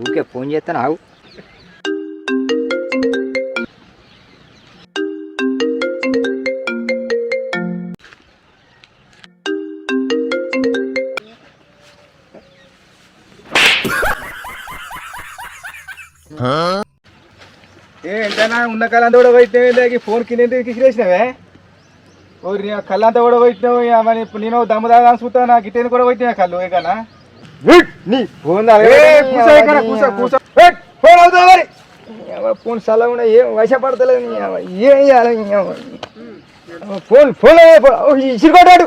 ఊరికే ఫోన్ చేస్తాను ఆవు ఎంతైనా ఉన్న కళ్ళంతా కూడా పోయితే ఫోన్ కింద కిసిరేసినవే ఓ కళ్ళంతా కూడా పోయినావు మరి ఇప్పుడు నేను దమ్ము దాదా చూస్తా నాకు ఇట్టేది కూడా పోయినా కళ్ళు ఏకన్నా ఫోన్ అవుతుంది మరి ఫోన్ సలా కూడా ఏం వశపడతలేదు. ఏం చేయాలి? ఫోన్ ఫోన్ ఇసిరికొట్టాడు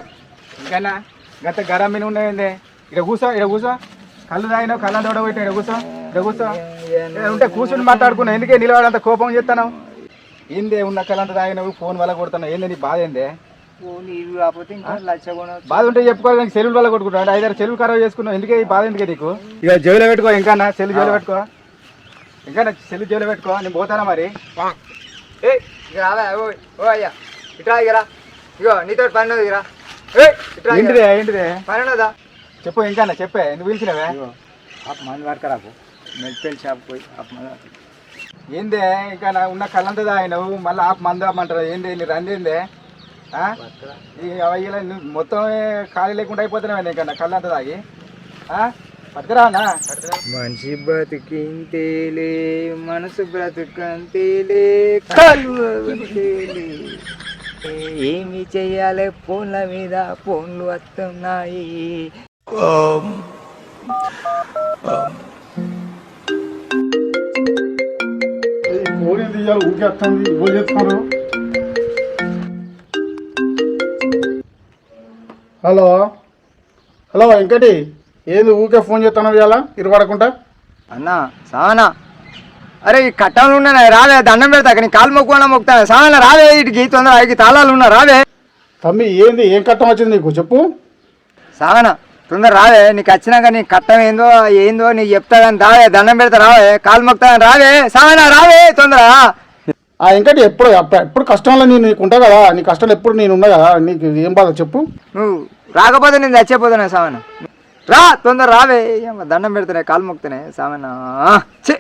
ఇంకన్నా గత గరం మీద ఉండేది ఇక్కడ కూసో ఇక్కడ కూసో కళ్ళు తాగినావు కళ్ళంతా కూడా పోయినా ఇక్కడ కూసో ఇక్కడ కూసో ఉంటే కూర్చుని మాట్లాడుకున్నావు ఎందుకే నిలబడంత కోపం చేస్తాను ఏందే ఉన్న కళ్ళంతా తాగినావు ఫోన్ వల్ల కొడుతున్నావు ఏంది నీ బాధ ఏందే? ఇవి కాకపోతే ఇంకా కొనవచ్చు. బాధ ఉంటే చెప్పుకోవాలి కానీ సెల్లు వల్ల కొట్టుకుంటాడు ఐదారు సెల్లు ఖరాబ్ చేసుకున్నావు. ఎందుకే ఈ బాధ ఎందుకే నీకు? ఇక జైలు పెట్టుకో ఇంకా సెల్లు జైలు పెట్టుకో. ఇంకా సెల్లు జైలు పెట్టుకో. నేను పోతానా మరి? ఏయ్ ఇక రావా ఓ ఓ అయ్యా. ఇట్రా ఇక రా. ఇగో నీతో పని ఇక ఏయ్ ఇట్రా ఇక. ఏంటిదే ఏంటిదే? పని ఉన్నదా? చెప్పు ఇంకా చెప్పే. ఎందుకు పిలిచినవే? ఆప్ మంది పడకరాకు మెడికల్ షాప్ పోయి ఏందే ఇంకా నా ఉన్న కళ్ళంతా తాగినావు. మళ్ళీ ఆపు మందు ఆపమంటారు? ఏంది నీ రందేందే నువ్వు మొత్తం ఖాళీ లేకుండా అయిపోతున్నావు ఇంకా నా కళ్ళంతా తాగి? ఆ? పట్టుకురావనా మనిషి బతికింతేలే మనసు బ్రతుకంతేలే ఏమి చెయ్యాలి ఫోన్ల మీద ఫోన్లు వస్తున్నాయి. ఫోన్ ఏం తీయాలి ఊరికే వస్తుంది ఇవ్వలు చెప్తున్నారు హలో. హలో వెంకటి. ఏంది ఊరికే ఫోన్ చేస్తున్నావు ఇవాళ? ఇరవడకుండా అన్నా సానా. అరే ఈ కట్టంలో ఉన్నా రావే దండం పెడతా. నీ కాలు మొక్కున్నా మొక్కుతాను సానా రావే ఇటుకి తొందర ఐదు తాళాలు ఉన్నా రావే. తమ్మి ఏంది? ఏం కట్టం వచ్చింది నీకు? చెప్పు. సానా తొందర రావే. నీకు వచ్చినాక నీ కట్టం ఏందో ఏందో నీకు చెప్తా కానీ రావే దండం పెడతా రావే. కాలు మొక్తా రావే. సానా రావే తొందర ఆ వెంకటి ఎప్పుడు ఎప్పుడు కష్టంలో నేను నీకు ఉంటా కదా నీ కష్టంలో ఎప్పుడు నేను ఉన్నా కదా నీకు ఏం బాధ చెప్పు. నువ్వు రాకపోతే నేను చచ్చిపోతున్నా సామన్న రా తొందర రావే. దండం పెడుతున్నాయి కాలు మొక్కుతున్నాయి ఛీ.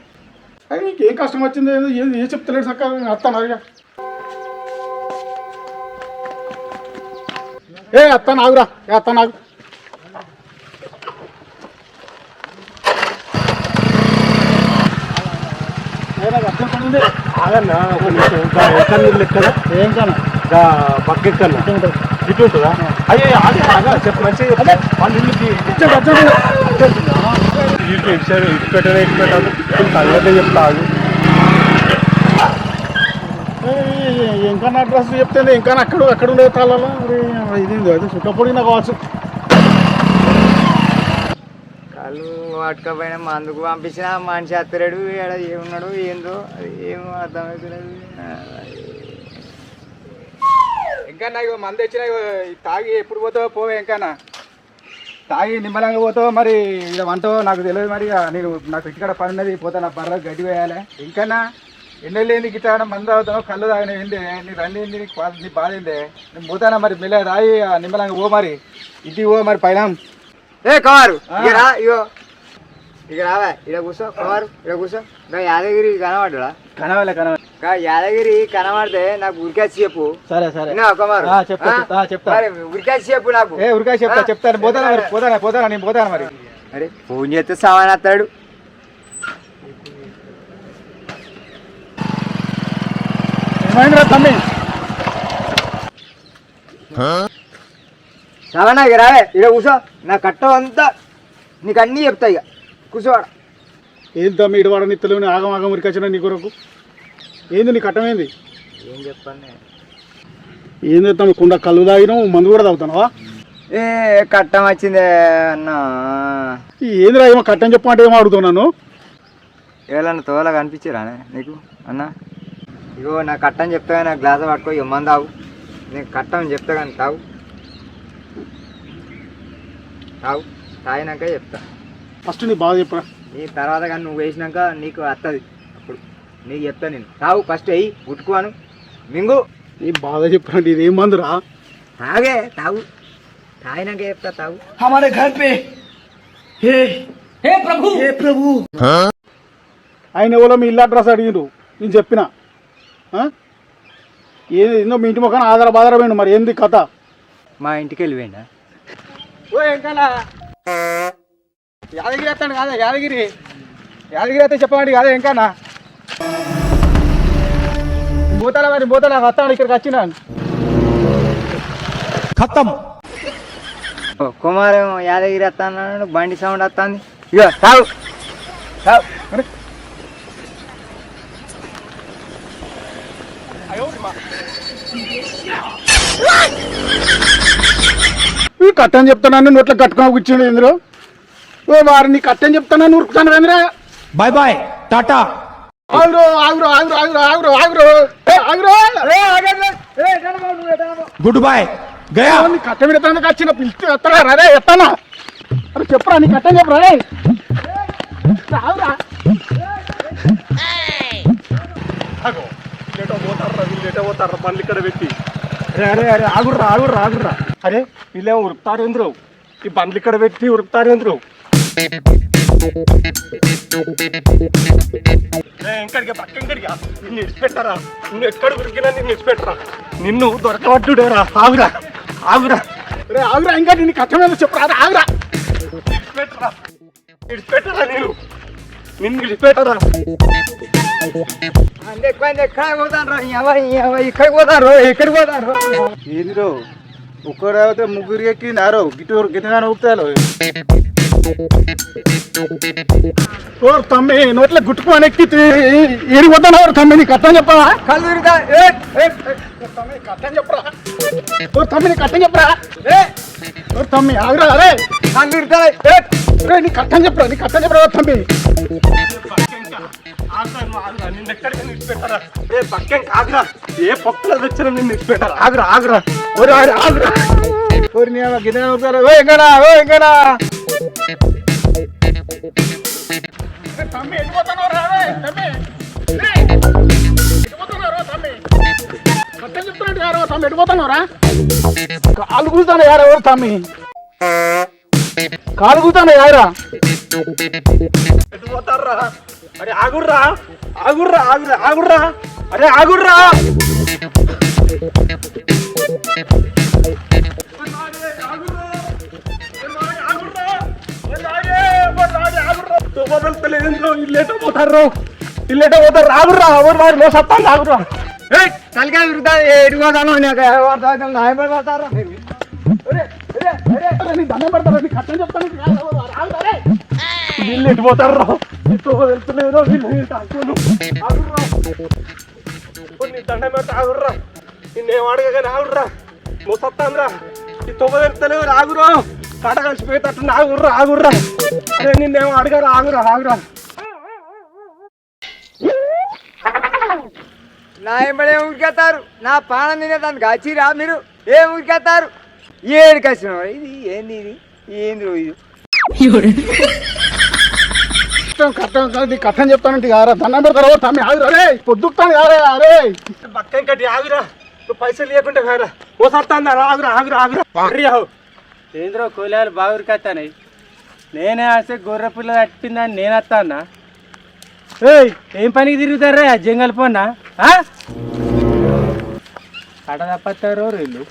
అరే నీకు ఏం కష్టం వచ్చింది ఏంది ఏం చెప్తలేడు సక్క అత్తాను అడిగా ఏ అత్తాను ఆగురా ఏ అత్తాను ఒక నిమిషం. ఎక్కడ లెక్కన ఏం కాను. ఇంకా పక్క ఎక్కన్నా ఇటు ఉంటుందా? అయ్యే ఆగే ఆగా చెప్పు మంచిగా చెప్పు. వాళ్ళ ఇల్లుకి ఇటు ఇటు. సైడ్ ఇటు పెట్టాలి ఇటు పెట్టాలి తర్వాత చెప్తా ఆగు ఇంకా అడ్రస్ చెప్తే ఇంకా అక్కడ అక్కడ ఉండే తాళాలా. ఇది అది చుట్టపొడిగినా కావచ్చు. వాళ్ళు పట్టుకపోయినా మందుకు పంపించిన మనిషి అత్తలేడు ఏడ ఏమున్నాడు ఏందో అది ఏమో అర్థమవుతలేదు. ఇంకా నాకు మంది వచ్చినా తాగి ఎప్పుడు పోతావో పోవే ఇంకా తాగి నిమ్మలంగా పోతావో మరి ఇలా వంటో నాకు తెలియదు మరి నేను నాకు ఇంటికాడ పని ఉన్నది పోతా నా బర్ర గడ్డి వేయాలి. ఇంకన్నా ఎన్నెళ్ళు ఏంది గిట్ట మంది తాగుతావు కళ్ళు తాగిన ఏంది? నీ రండి ఏంది? నీకు బాధ నీ బాధ ఏంది? నేను పోతానా మరి మెల్ల రాయి ఆ నిమ్మలంగా పో మరి. ఇది పో మరి పైన. ఏ కవారు ఇక రా ఇగో. ఇక రావా ఇక్కడ కూర్చో కవారు ఇక్కడ కూర్చో. ఇంకా యాదగిరి కనబడ్డా కనవాలే కనవాలి యాదగిరి కనబడితే నాకు ఉరికొచ్చి చెప్పు. సరే సరే. కమారు ఆ, చెప్తా, చెప్తా, ఆ, చెప్తా. మరి ఉరికొచ్చి చెప్పు నాకు. ఏ ఉరికాయ చెప్తా చెప్తాను. పోతానా మరి పోతానా పోతానా నేను పోతాను మరి? అరే ఫోన్ చేస్తే సామాన్ ఏమైందిరా తమ్మి? సామాన్ ఇక రావే. ఇక్కడ కూర్చో నా కట్టం అంతా నీకు అన్నీ చెప్తా ఇక. కూర్చోవాడ ఏం తమ్మి ఇడవాడ నీ తెలియని ఆగం ఆగం ఉరికొచ్చిన నీ కొరకు? ఏంది నీ కట్టం ఏంది? ఏం చెప్పండి? ఏంది తమ్మి కుండ కళ్ళు తాగినావు మందు కూడా తాగుతావా ఏ కట్టం వచ్చిందే అన్న. ఏందిరా ఏమో కట్టం చెప్పమంటే ఏమో అడుగుతున్నాను ఎవరన్నా తోల కనిపించారా నీకు? అన్న? ఇగో నా కట్టం చెప్తా నా గ్లాస్ పట్టుకో ఇక మంది తాగు నేను కట్టం చెప్తా కానీ తాగు. తాగు తాగినాక చెప్తా ఫస్ట్ నీ బాధ చెప్పరా నీ తర్వాత కానీ నువ్వు వేసినాక నీకు వస్తుంది అప్పుడు నీకు చెప్తా నేను తాగు ఫస్ట్ వెయ్యి ఉట్టుకోను మింగు నీ బాధ చెప్పరా ఇది ఏం మందురా తాగే తాగు తాగినాక చెప్తా తాగు हमारे घर पे हे हे प्रभु हे प्रभु ఆయన ఎవరో మీ ఇల్లు అడ్రస్ అడిగిండు నేను చెప్పిన ఆ? ఏది ఏందో మీ ఇంటి ముఖాన ఆధార బాధారమైండు మరి ఏంది కథ మా ఇంటికి వెళ్ళిపోయినా ఓ ఎంకన్నా యాదగిరి వస్తాడు కాదా యాదగిరి. యాదగిరి అయితే చెప్పండి కాదా ఎంకన్నా పోతాడా మరి పోతాడా వస్తాడు ఇక్కడికి వచ్చినాను ఓ కుమారం యాదగిరి వస్తాను బండి సౌండ్ వస్తుంది. ఇక సాగు సాగు ఈ కట్టని చెప్తాను నువ్వు ఎట్లా కట్టుకొని కూర్చుండు ఇందులో. ఓ వారు నీ కట్టని చెప్తాను నువ్వు ఉరుకుతాను ఏంద్రా బాయ్ బాయ్ టాటా ఆగురు ఆగురు ఆగురు ఆగురు ఆగురు ఆగురు. ఏ, ఆగురు. గుడ్ బాయ్ గయా నీ కట్ట విడతానికి వచ్చిన పిలిచి ఎత్తరా రే ఎత్తానా? అరే చెప్పరా నీ కట్టని చెప్పరా రే ఆగురా. పోతారా పనులు ఇక్కడ పెట్టి. అరే అరే అరే ఆగుర్రా ఆగుర్రా ఆగుర్రా. అరే వీళ్ళేమో ఉరుకుతారు ఎందురు ఈ బండ్లు ఇక్కడ పెట్టి ఉరుకుతారు ఎందురు పక్క ఇంకడిగా నిన్ను ఇడిచిపెట్టారా నిన్ను ఎక్కడ ఉరికినా నిన్ను ఇడిచిపెట్టరా నిన్ను దొరకబట్టుడేరా ఆగురా ఆగురా. రే ఆగురా ఇంకా నిన్ను కట్ట చెప్పరా? ఆగురా. ఇడిచిపెట్టరా ఇడిచిపెట్టరా నేను నిన్ను పోతారు ఏందిరో ఒక్కరు అయితే ముగ్గురు ఎక్కి నారో గిట్టు గిట్టగానే ఊపుతారు ఓ తమ్మి నోట్ల గుట్టుకొని ఎక్కి ఏడి పోతాను తమ్మి నీ కట్టని చెప్పరా కళ్ళు. తమ్మి కట్టని చెప్పరా. ఓ తమ్మి కట్టని చెప్పరా. ఏ? ఓ తమ్మి ఆగురా ఏ. నీ కట్టని చెప్పరా నీ కట్టని చెప్పరా తమ్మి. ఏ పక్కేం కాదురా. ఏ పప్పులో తెచ్చిన నిన్ను ఇడిచిపెట్టారా ఆగురా ఆగురా. ఒరే ఆగురా, గిన్నె ఓ ఎంకనా ఓ ఎంకనా తమ్మి రా తమ్మి. కట్టని చెప్తున్నాడు తమ్మి ఎడిపోతున్నావు కాలు కూతాను యారా ఎవరు తమ్మి? కాలు కూతాను యారా? ఎడిపోతారా అరే ఆగుర్రా ఆగుర్రా ఆగురా ఆగుర్రా అరే ఆగుర్రా! ఇల్లేట పోతారు ఇల్లేట పోతారు? రాగుర్రా ఎవరు వారు మోసత్తాను ఆగుర్రా ఏయ్, తలకాయ తిరుగుతాయి ఎటు పోతాను నాకు ఎవరు పోతారు? నా వెంబడి పోతారు దండం పెడతారా? నీ కట్టని చెప్తాను ఆగురా రే. వీళ్ళు ఎటు పోతారు? రా ఇటు వెళ్తలేరు వీళ్ళు తాకులు ఆగుర్రా. ఓ, నీ దండం మీద ఆగుర్రా. నిన్నేం అడగగానే ఆగుర్రా. మోసత్తాంరా ఈ తొమ్మ వెళ్తలేవు ఆగురా కాట కలిసిపోయేటట్టు ఆగుర్రా ఆగుర్రా. అరే నిన్నేం అడగారు ఆగురా ఆగురా నా వెంబడే ఉరికెత్తారు. నా పానం తినేదానికి వచ్చిరా మీరు? ఏం ఉరికెత్తారు? ఏడికి వచ్చిన ఇది ఏంది ఇది? ఏంది ఇది? కట్టం కట్టం కాదు, కట్టని చెప్తానంటే యారా దండం పెడతారా? ఓ తమ్మి ఆగురా. రే పొద్దుతాను యారే అరే పక్కన కట్టి ఆగురా. నువ్వు పైసలు లేకుంటే వేరా మోసత్తాందా ఆగురా ఆగురా ఆగురా. అర్రియావు ఏంద్రో కూలీలు బాగా ఉరికొస్తాయి నేనే ఆసే గొర్రె పిల్ల తట్టిందని నేను వస్తానా ఏయ్ ఏం పనికి తిరుగుతారా జంగల్ పోనా కడ తప్పతారు వీళ్ళు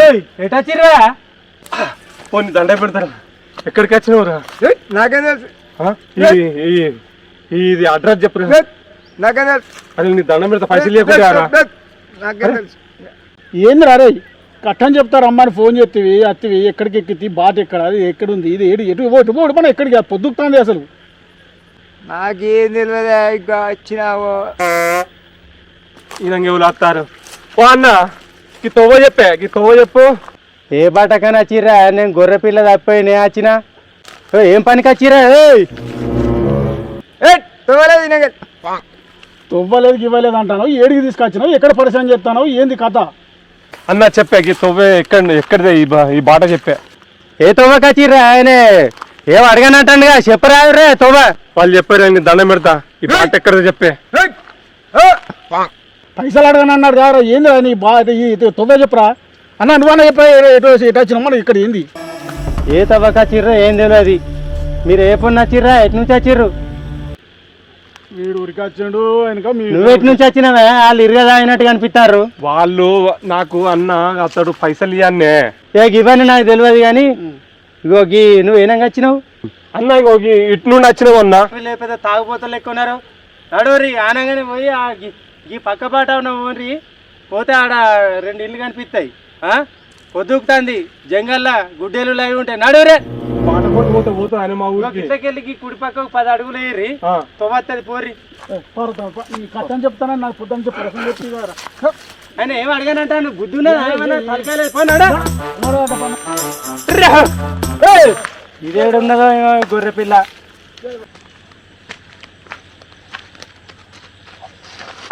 ఏయ్ ఎటొచ్చిరా పోనీ దండ పెడతారా ఎక్కడికి వచ్చినవురా ఏయ్, నాకేం తెలుసు ఆ? ఇది అడ్రస్ చెప్పురా ఏయ్, నాకేం తెలుసు అసలు నీ దండం పెడతా పైసలు ఏయ్, నాకేం తెలుసు ఏంది రా రే కట్టని చెప్తారు అమ్మని ఫోన్ చేతివి అత్తివి ఎక్కడికి ఎక్కితి బాట ఎక్కడ అది ఎక్కడ ఉంది ఇది ఏడు ఎటు పోటు పోటు మన ఎక్కడికి పొద్దుతాంది అసలు నాకేం తెలియదు ఇంకా వచ్చినావు. ఈ రంగు ఎవరు వస్తారు ఓ అన్న ఈ తొవ్వ చెప్పే ఈ తొవ్వ చెప్పు. ఏ బాటకని వచ్చిర్రా నేను గొర్రె పిల్ల తప్పిపోయి నేను వచ్చిన? ఏం పనికి వచ్చిరా ఏయ్? ఏయ్, తోలేదు నాకు తొవ్వలేదు ఇవ్వలేదు అంటాను ఏడికి తీసుకొచ్చినావు ఎక్కడ పరిచయం చేస్తాను ఏంది కథ? అన్న చెప్పే ఈ తొవ్వ ఎక్కడ ఎక్కడిదే ఈ బా- ఈ బాట చెప్పే. ఏ తొవ్వకి వచ్చిర్రా ఆయనే? ఏం అడగనంటాడుగా చెప్పరా రే వాళ్ళు చెప్పారు దండం పెడతా ఈ బాట ఎక్కడిదే చెప్పే పైసలు అడగను అన్నాడు కాదు ఏంది నీ బా ఈ తొవ్వే చెప్పరా అన్న నువ్వన్నా చెప్పరా ఎటు ఎటు వచ్చినా మన ఇక్కడ ఏంది ఏ తవ్వకి వచ్చిర్రా ఏం తెలియదు మీరు ఏ పొన్న వచ్చిర్రా ఎటు నుంచి వచ్చిర్రు వీడు వెనక నువ్వు ఎటు నుంచి వచ్చినావే వాళ్ళు ఇరుగదా అయినట్టు కనిపిస్తారు వాళ్ళు నాకు అన్న అతడు పైసలు ఇవ్వన్నే ఏ ఇవన్నీ నాకు తెలియదు కానీ ఇగో గీ నువ్వు ఏనంగా వచ్చినావు? అన్న ఇగో ఇటు నుండి వచ్చినావు అన్న. లేకపోతే తాగుపోతలు ఎక్కువ ఉన్నారు. నడువురి ఆనంగానే పోయి ఆ ఈ పక్క పాట ఉన్న ఊరి పోతే ఆడ రెండు ఇల్లు కనిపిస్తాయి ఆ? పొద్దుకుతాంది జంగల్లా గుడ్డెలు లైవ్ ఉంటాయి. నడువురే పాటకొని పోతే పోతా ఆయన మా ఊరికి. గిట్టకెళ్ళి ఈ కుడి పక్కకు పది అడుగులు వేయరి. తొవ్వత్తది పోరి కట్టని చెప్తానని నాకు పొద్దున్న చెప్పి ఆయన ఏం అడిగానంట నువ్వు బుద్ధి ఉన్నదా తలకాయలు పోయినాడా ఇదేడున్నదో గొర్రె పిల్ల.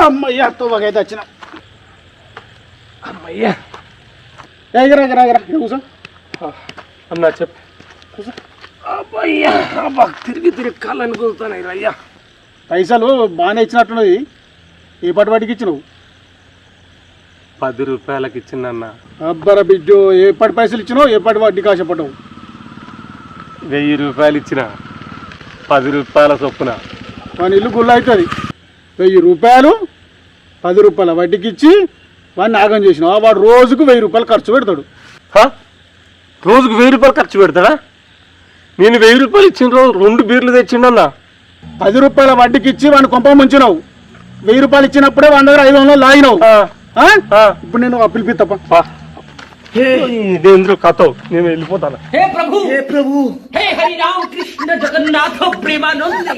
అమ్మయ్య తోవకైతే వచ్చిన. అమ్మయ్యా. ఎగర ఎగర ఎగర. ఇక్కడ కూర్చో. అన్న చెప్పు. అబ్బయ్యా అబ్బా తిరిగి తిరిగి కాళ్ళని కూర్చుతాను అయ్యా. పైసలు బాగానే ఇచ్చినట్టున్నది. ఏ పాటి వాటికి ఇచ్చినావు? పది రూపాయలకి ఇచ్చిందన్న. అబ్బర బిడ్డో ఏ పాటి పైసలు ఇచ్చినావు? ఏ పాటి వాటికి ఆశపడ్డావు వెయ్యి రూపాయలు ఇచ్చిన పది రూపాయల చొప్పున. వాని ఇల్లు గుల్ల అవుతుంది. వెయ్యి రూపాయలు పది రూపాయల వడ్డీకి ఇచ్చి వాడిని ఆగం చేసినావు వాడు రోజుకు వెయ్యి రూపాయలు ఖర్చు పెడతాడు? రోజుకు వెయ్యి రూపాయలు ఖర్చు పెడతాడా? నేను వెయ్యి రూపాయలు ఇచ్చిన రోజు రెండు బీర్లు తెచ్చిండన్న. పది రూపాయల వడ్డీకి ఇచ్చి వాడిని కొంప ముంచినావు. వెయ్యి రూపాయలు ఇచ్చినప్పుడే వాడి దగ్గర ఐదు వందలు లాగినావు. ఇప్పుడు నేను అప్పిల్ తప్ప. ఇదేంద్రు కథవు నేను వెళ్ళిపోతాను? హే ప్రభు! హే ప్రభు! హే హరి రామ కృష్ణ జగన్నాథ ప్రేమానంద